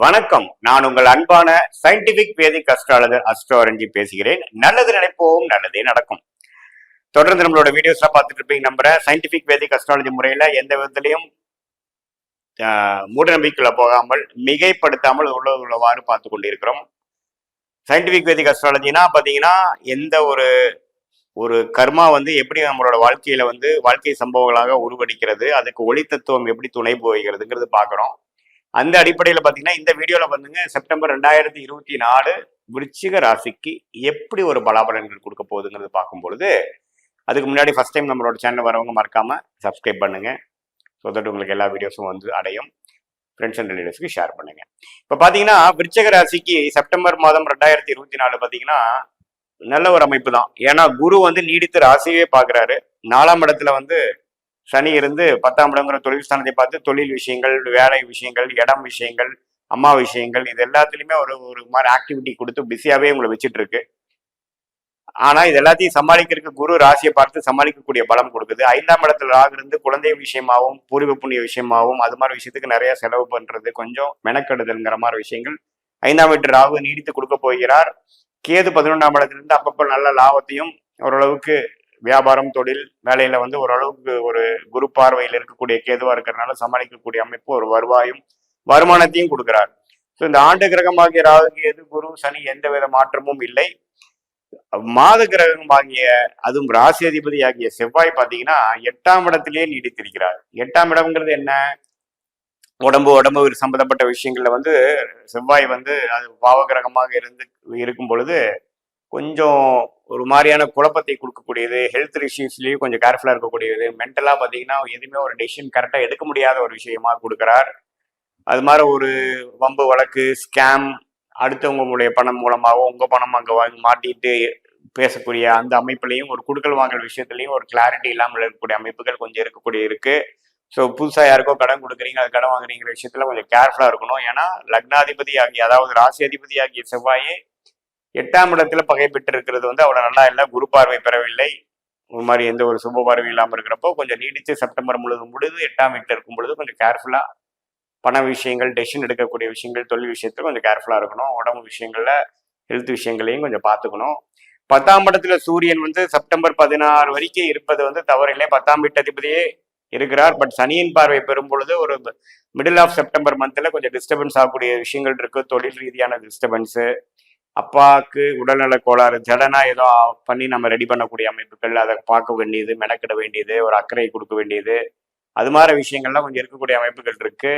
வணக்கம். நான் உங்கள் அன்பான சயின்டிபிக் வேதிக் அஸ்ட்ராலஜர் அஸ்ட்ரோரஞ்சி பேசுகிறேன். நல்லது நினைப்போம் நல்லதே நடக்கும். தொடர்ந்து நம்மளோட வீடியோஸ்லாம் பார்த்துட்டு இருப்பீங்க நம்புறேன். சயின்டிபிக் வேதிக் அஸ்ட்ராலஜி முறையில எந்த விதத்திலையும் ஆஹ், போகாமல் மிகைப்படுத்தாமல் உள்ள உள்ளவாறு பார்த்து கொண்டிருக்கிறோம். சயின்டிபிக் வேதிக் அஸ்ட்ராலஜினா பார்த்தீங்கன்னா எந்த ஒரு ஒரு கர்மா வந்து எப்படி நம்மளோட வாழ்க்கையில வந்து வாழ்க்கை சம்பவங்களாக உருவடிக்கிறது அதுக்கு ஒளி தத்துவம் எப்படி துணை போகிறதுங்கிறது பார்க்குறோம். அந்த அடிப்படையில் பார்த்தீங்கன்னா இந்த வீடியோவில் வந்துங்க செப்டம்பர் ரெண்டாயிரத்தி இருபத்தி நாலு விருச்சிக ராசிக்கு எப்படி ஒரு பலாபலன்கள் கொடுக்க போகுதுங்கிறது பார்க்கும் பொழுது அதுக்கு முன்னாடி ஃபஸ்ட் டைம் நம்மளோட சேனல் வரவங்க மறக்காமல் சப்ஸ்கிரைப் பண்ணுங்க. ஸோ தட் உங்களுக்கு எல்லா வீடியோஸும் வந்து அடையும். ஃப்ரெண்ட்ஸ் அண்ட் ரிலேட்டிவ்ஸ்க்கு ஷேர் பண்ணுங்க. இப்போ பார்த்தீங்கன்னா விருச்சிக ராசிக்கு செப்டம்பர் மாதம் ரெண்டாயிரத்தி இருபத்தி நாலு பார்த்தீங்கன்னா நல்ல ஒரு அமைப்பு தான். ஏன்னா குரு வந்து நீடித்து ராசியே பார்க்குறாரு நாலாம் இடத்துல வந்து சனி இருந்து பத்தாம் இடங்கிற தொழில் ஸ்தானத்தை பார்த்து தொழில் விஷயங்கள் வேலை விஷயங்கள் இடம் விஷயங்கள் அம்மா விஷயங்கள் இது எல்லாத்துலேயுமே ஒரு ஒரு மாதிரி ஆக்டிவிட்டி கொடுத்து பிஸியாவே உங்களை வச்சுட்டு இருக்கு ஆனா இது எல்லாத்தையும் சமாளிக்கிறதுக்கு குரு ராசியை பார்த்து சமாளிக்கக்கூடிய பலம் கொடுக்குது. ஐந்தாம் இடத்துல ராகு இருந்து குழந்தை விஷயமாவும் பூர்வ புண்ணிய விஷயமாவும் அது மாதிரி விஷயத்துக்கு நிறைய செலவு பண்றது கொஞ்சம் மெனக்கெடுதல்ங்கிற மாதிரி விஷயங்கள். ஐந்தாம் வீட்டு ராகு நீடித்து கொடுக்க போகிறார். கேது பதினொன்றாம் இடத்திலிருந்து அப்பப்போ நல்ல லாபத்தையும் ஓரளவுக்கு வியாபாரம் தொழில் வேலையில வந்து ஓரளவுக்கு ஒரு குரு பார்வையில் இருக்கக்கூடிய கேதுவா இருக்கிறதுனால சமாளிக்கக்கூடிய அமைப்பு ஒரு வருவாயும் வருமானத்தையும் கொடுக்கிறார். ஸோ இந்த ஆண்டு கிரகமாகிய ராகு கேது குரு சனி எந்த வித மாற்றமும் இல்லை. மாத கிரகமாகிய அதுவும் ராசி அதிபதி ஆகிய செவ்வாய் பார்த்தீங்கன்னா எட்டாம் இடத்திலேயே நீடித்திருக்கிறார். எட்டாம் இடம்ங்கிறது என்ன? உடம்பு உடம்பு சம்பந்தப்பட்ட விஷயங்கள்ல வந்து செவ்வாய் வந்து அது பாவ கிரகமாக இருந்து இருக்கும் பொழுது கொஞ்சம் ஒரு மாதிரியான குழப்பத்தை கொடுக்கக்கூடியது ஹெல்த் இஷ்யூஸ்லேயும் கொஞ்சம் கேர்ஃபுல்லாக இருக்கக்கூடியது. மென்டலாக பார்த்தீங்கன்னா எதுவுமே ஒரு டெசிஷன் கரெக்டாக எடுக்க முடியாத ஒரு விஷயமா கொடுக்குறார். அது மாதிரி ஒரு வம்பு வழக்கு ஸ்கேம் அடுத்தவங்களுடைய பணம் மூலமாகவும் உங்கள் பணம் அங்கே வாங்கி மாட்டிட்டு பேசக்கூடிய அந்த அமைப்புலையும் ஒரு குடுக்கல் வாங்கல் விஷயத்துலையும் ஒரு கிளாரிட்டி இல்லாமல் இருக்கக்கூடிய அமைப்புகள் கொஞ்சம் இருக்கக்கூடிய இருக்கு. ஸோ புதுசாக யாருக்கோ கடன் கொடுக்குறீங்க அது கடன் வாங்குறீங்கிற விஷயத்துல கொஞ்சம் கேர்ஃபுல்லாக இருக்கணும். ஏன்னா லக்னாதிபதி ஆகிய அதாவது ராசி அதிபதி ஆகிய செவ்வாயே எட்டாம் இடத்துல பகை இருக்கிறது வந்து அவ்வளோ நல்லா இல்லை. குரு பார்வை பெறவில்லை. ஒரு மாதிரி எந்த ஒரு சுப பார்வை இல்லாமல் இருக்கிறப்போ கொஞ்சம் நீடித்து செப்டம்பர் முழுதும் பொழுது எட்டாம் வீட்டில் இருக்கும் பொழுது கொஞ்சம் கேர்ஃபுல்லாக பண விஷயங்கள் டெசிஷன் எடுக்கக்கூடிய விஷயங்கள் தொழில் விஷயத்துல கொஞ்சம் கேர்ஃபுல்லாக இருக்கணும். உடம்பு விஷயங்களில் ஹெல்த் விஷயங்களையும் கொஞ்சம் பார்த்துக்கணும். பத்தாம் இடத்துல சூரியன் வந்து செப்டம்பர் பதினாறு வரைக்கும் இருப்பது வந்து தவறில்லை பத்தாம் வீட்டு அதிபதியே இருக்கிறார். பட் சனியின் பார்வை பெறும் பொழுது ஒரு மிடில் ஆஃப் செப்டம்பர் மந்தில் கொஞ்சம் டிஸ்டர்பன்ஸ் ஆகக்கூடிய விஷயங்கள் இருக்குது தொழில் ரீதியான டிஸ்டர்பன்ஸு அப்பாவுக்கு உடல்நல கோளாறு ஜடனா ஏதோ பண்ணி நம்ம ரெடி பண்ணக்கூடிய அமைப்புகள் அதை பார்க்க வேண்டியது மெனக்கிட வேண்டியது ஒரு அக்கறை கொடுக்க வேண்டியது. அது மாதிரி விஷயங்கள்லாம் கொஞ்சம் இருக்கக்கூடிய அமைப்புகள் இருக்கு.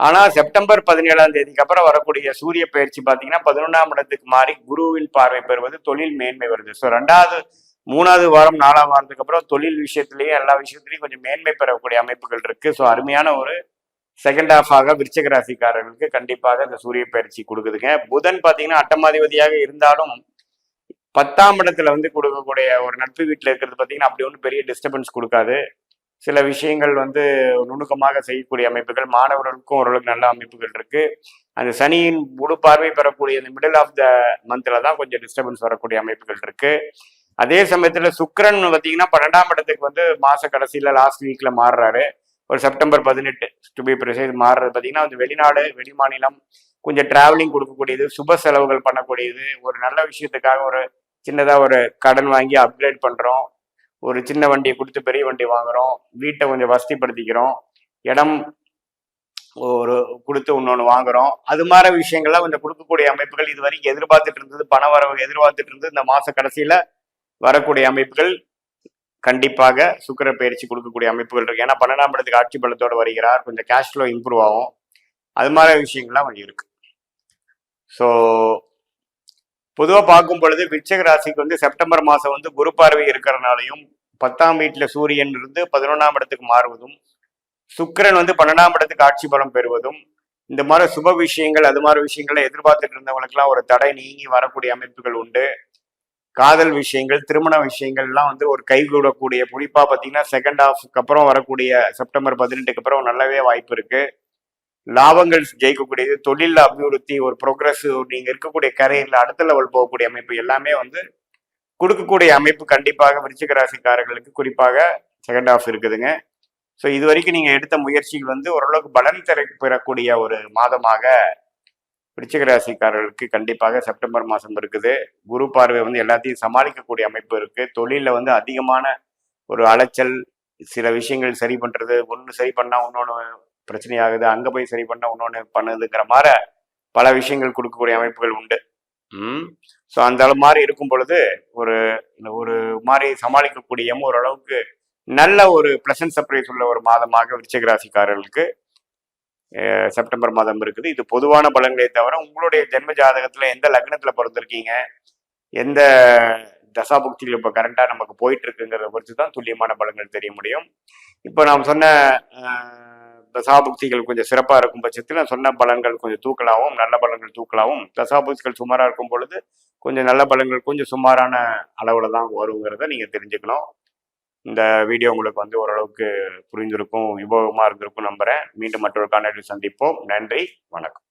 ஆனா செப்டம்பர் பதினேழாம் தேதிக்கு அப்புறம் வரக்கூடிய சூரிய பயிற்சி பாத்தீங்கன்னா பதினொன்றாம் இடத்துக்கு மாறி குருவின் பார்வை பெறுவது தொழில் மேன்மை வருது. ஸோ ரெண்டாவது மூணாவது வாரம் நாலாம் வாரத்துக்கு அப்புறம் தொழில் விஷயத்திலையும் எல்லா விஷயத்துலையும் கொஞ்சம் மேன்மை பெறக்கூடிய அமைப்புகள் இருக்கு. ஸோ அருமையான ஒரு செகண்ட் ஹாஃபாக விருச்சக ராசிக்காரர்களுக்கு கண்டிப்பாக இந்த சூரிய பயிற்சி கொடுக்குதுங்க. புதன் பார்த்தீங்கன்னா அட்டமாதிபதியாக இருந்தாலும் பத்தாம் இடத்துல வந்து கொடுக்கக்கூடிய ஒரு நட்பு வீட்டில் இருக்கிறது பார்த்தீங்கன்னா அப்படி ஒன்றும் பெரிய டிஸ்டர்பன்ஸ் கொடுக்காது. சில விஷயங்கள் வந்து நுணுக்கமாக செய்யக்கூடிய அமைப்புகள் மாணவர்களுக்கும் ஓரளவுக்கு நல்ல அமைப்புகள் இருக்கு. அந்த சனியின் முழு பார்வை பெறக்கூடிய இந்த மிடில் ஆஃப் த மந்த்ல தான் கொஞ்சம் டிஸ்டர்பன்ஸ் வரக்கூடிய அமைப்புகள் இருக்கு. அதே சமயத்துல சுக்கரன் பார்த்தீங்கன்னா பன்னெண்டாம் இடத்துக்கு வந்து மாச கடைசியில லாஸ்ட் வீக்ல மாறுறாரு. ஒரு செப்டம்பர் பதினெட்டு டு பி ப்ரிசைஸ் மாறுறது பார்த்தீங்கன்னா வந்து வெளிநாடு வெளிமாநிலம் கொஞ்சம் டிராவலிங் கொடுக்கக்கூடியது சுப செலவுகள் பண்ணக்கூடியது ஒரு நல்ல விஷயத்துக்காக ஒரு சின்னதாக ஒரு கடன் வாங்கி அப்கிரேட் பண்ணுறோம் ஒரு சின்ன வண்டியை கொடுத்து பெரிய வண்டி வாங்குறோம். வீட்டை கொஞ்சம் வசதிப்படுத்திக்கிறோம். இடம் ஒரு கொடுத்து இன்னொன்று வாங்குறோம். அது மாதிரி விஷயங்கள்லாம் கொஞ்சம் கொடுக்கக்கூடிய அமைப்புகள் இது வரைக்கும் எதிர்பார்த்துட்டு இருந்தது பண வரவு எதிர்பார்த்துட்டு இருந்தது. இந்த மாத கடைசியில் வரக்கூடிய அமைப்புகள் கண்டிப்பாக சுக்கிர பயிற்சி கொடுக்கக்கூடிய அமைப்புகள் இருக்கு. ஏன்னா பன்னெண்டாம் இடத்துக்கு ஆட்சி பலத்தோடு வருகிறார். கொஞ்சம் கேஷ் ஃப்ளோ இம்ப்ரூவ் ஆகும். அது மாதிரி விஷயங்கள்லாம் கொஞ்சம் இருக்கு. ஸோ பொதுவாக பார்க்கும் பொழுது விச்சக ராசிக்கு வந்து செப்டம்பர் மாதம் வந்து குரு பார்வை இருக்கிறனாலையும் பத்தாம் வீட்டில் சூரியன் இருந்து பதினொன்றாம் இடத்துக்கு மாறுவதும் சுக்கிரன் வந்து பன்னெண்டாம் இடத்துக்கு ஆட்சி பலம் பெறுவதும் இந்த மாதிரி சுப விஷயங்கள் அது மாதிரி விஷயங்களை எதிர்பார்த்துட்டு இருந்தவங்களுக்குலாம் ஒரு தடை நீங்கி வரக்கூடிய அமைப்புகள் உண்டு. காதல் விஷயங்கள் திருமண விஷயங்கள்லாம் வந்து ஒரு கைகூடக்கூடிய குறிப்பாக பார்த்தீங்கன்னா செகண்ட் ஹாஃப்க்கு அப்புறம் வரக்கூடிய செப்டம்பர் பதினெட்டுக்கு அப்புறம் நல்லாவே வாய்ப்பு இருக்கு. லாபங்கள் ஜெயிக்கக்கூடியது தொழில் அபிவிருத்தி ஒரு ப்ரோக்ரஸ் நீங்க இருக்கக்கூடிய கரையில் அடுத்த லெவல் போகக்கூடிய அமைப்பு எல்லாமே வந்து கொடுக்கக்கூடிய அமைப்பு கண்டிப்பாக விருச்சிக ராசிக்காரர்களுக்கு குறிப்பாக செகண்ட் ஹாஃப் இருக்குதுங்க. ஸோ இது வரைக்கும் நீங்க எடுத்த முயற்சிகள் வந்து ஓரளவுக்கு பலன் திற பெறக்கூடிய ஒரு மாதமாக விருச்சிக ராசிக்காரர்களுக்கு கண்டிப்பாக செப்டம்பர் மாதம் இருக்குது. குரு பார்வை வந்து எல்லாத்தையும் சமாளிக்கக்கூடிய அமைப்பு இருக்குது தொழிலில் வந்து அதிகமான ஒரு அலைச்சல் சில விஷயங்கள் சரி பண்ணுறது ஒன்று சரி பண்ணால் இன்னொன்று பிரச்சனையாகுது அங்கே போய் சரி பண்ணால் இன்னொன்று பண்ணுதுங்கிற மாதிரி பல விஷயங்கள் கொடுக்கக்கூடிய அமைப்புகள் உண்டு. ம். ஸோ அந்த அளவு மாதிரி இருக்கும் பொழுது ஒரு ஒரு மாதிரி சமாளிக்கக்கூடியமோ ஓரளவுக்கு நல்ல ஒரு ப்ளசன்ட் சர்ப்ரைஸ் உள்ள ஒரு மாதமாக விருச்சிக ராசிக்காரர்களுக்கு செப்டம்பர் மாதம் இருக்குது. இது பொதுவான பலன்களை தவிர உங்களுடைய ஜென்ம ஜாதகத்துல எந்த லக்னத்துல பிறந்திருக்கீங்க? எந்த தசாபுக்தியில் இப்போ கரண்டா நமக்கு போயிட்டு இருக்குங்கிறத பொறுத்து தான் துல்லியமான பலன்கள் தெரிய முடியும். இப்போ நாம் சொன்ன தசாபுக்திகள் கொஞ்சம் சிறப்பாக இருக்கும் பட்சத்தில் நான் சொன்ன பலன்கள் கொஞ்சம் தூக்கலாகவும் நல்ல பலன்கள் தூக்கலாகவும் தசாபுக்திகள் சுமாராக இருக்கும் பொழுது கொஞ்சம் நல்ல பலன்கள் கொஞ்சம் சுமாரான அளவில் தான் வருங்கிறத நீங்கள் தெரிஞ்சுக்கணும். இந்த வீடியோ உங்களுக்கு வந்து ஓரளவுக்கு புரிஞ்சிருக்கும் உபயோகமாக இருந்திருக்கும் நம்புகிறேன் மீண்டும் மற்றொரு காணொலி சந்திப்போம். நன்றி வணக்கம்.